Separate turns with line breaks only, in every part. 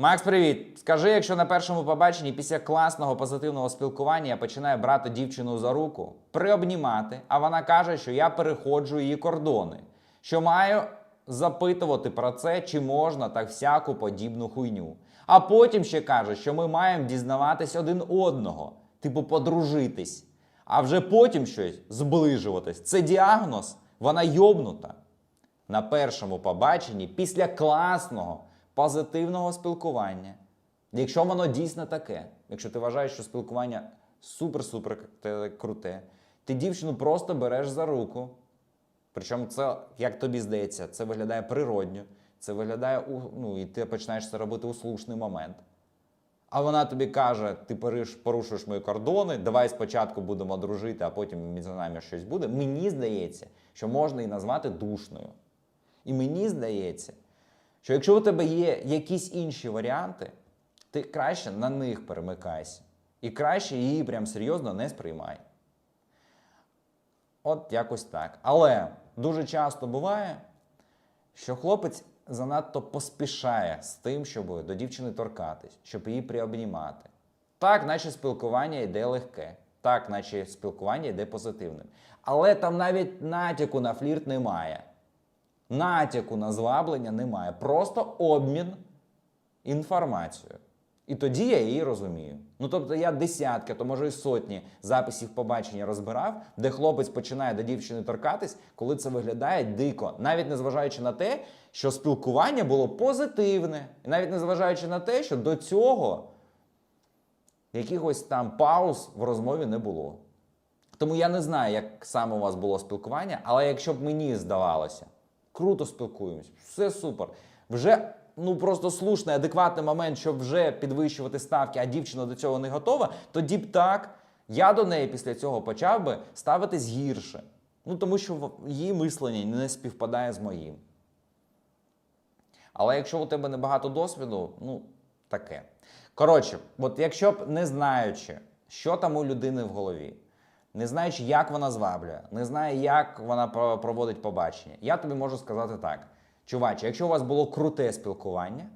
Макс, привіт. Скажи, якщо на першому побаченні після класного позитивного спілкування я починаю брати дівчину за руку, приобнімати, а вона каже, що я переходжу її кордони, що маю запитувати про це, чи можна так всяку подібну хуйню. А потім ще каже, що ми маємо дізнаватись один одного, типу подружитись, а вже потім щось зближуватись. Це діагноз, вона йобнута на першому побаченні після класного позитивного спілкування. Якщо воно дійсно таке, якщо ти вважаєш, що спілкування супер-супер круте, ти дівчину просто береш за руку. Причому це, як тобі здається, це виглядає природньо, це виглядає, ну, і ти починаєш це робити у слушний момент. А вона тобі каже: ти порушуєш мої кордони, давай спочатку будемо дружити, а потім між нами щось буде. Мені здається, що можна і назвати душною. І мені здається, що якщо у тебе є якісь інші варіанти, ти краще на них перемикайся. І краще її прям серйозно не сприймай. От якось так. Але дуже часто буває, що хлопець занадто поспішає з тим, щоб до дівчини торкатись, щоб її приобнімати. Так, наче спілкування йде легке, так, наче спілкування йде позитивним. Але там навіть натяку на флірт немає. Натяку на зваблення немає. Просто обмін інформацією. І тоді я її розумію. Ну тобто я десятки, то може і сотні записів побачення розбирав, де хлопець починає до дівчини торкатись, коли це виглядає дико, навіть незважаючи на те, що спілкування було позитивне, і навіть незважаючи на те, що до цього якихось там пауз в розмові не було. Тому я не знаю, як саме у вас було спілкування, але якщо б мені здавалося, круто спілкуємось, все супер. Вже ну просто слушний, адекватний момент, щоб вже підвищувати ставки, а дівчина до цього не готова, тоді б так, я до неї після цього почав би ставитись гірше. Ну тому що її мислення не співпадає з моїм. Але якщо у тебе небагато досвіду, ну таке. Коротше, от якщо б не знаючи, що там у людини в голові, не знаючи, як вона зваблює, не знає, як вона проводить побачення, я тобі можу сказати так: чуваче, якщо у вас було круте спілкування,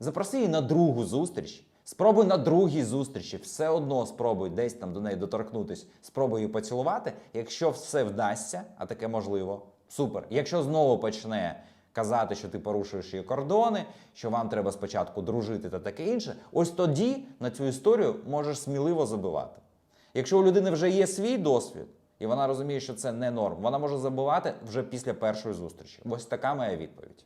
запроси її на другу зустріч. Спробуй на другій зустрічі, все одно спробуй десь там до неї доторкнутись, спробуй її поцілувати. Якщо все вдасться, а таке можливо, супер. Якщо знову почне казати, що ти порушуєш її кордони, що вам треба спочатку дружити та таке інше, ось тоді на цю історію можеш сміливо забивати. Якщо у людини вже є свій досвід, і вона розуміє, що це не норм, вона може забувати вже після першої зустрічі. Ось така моя відповідь.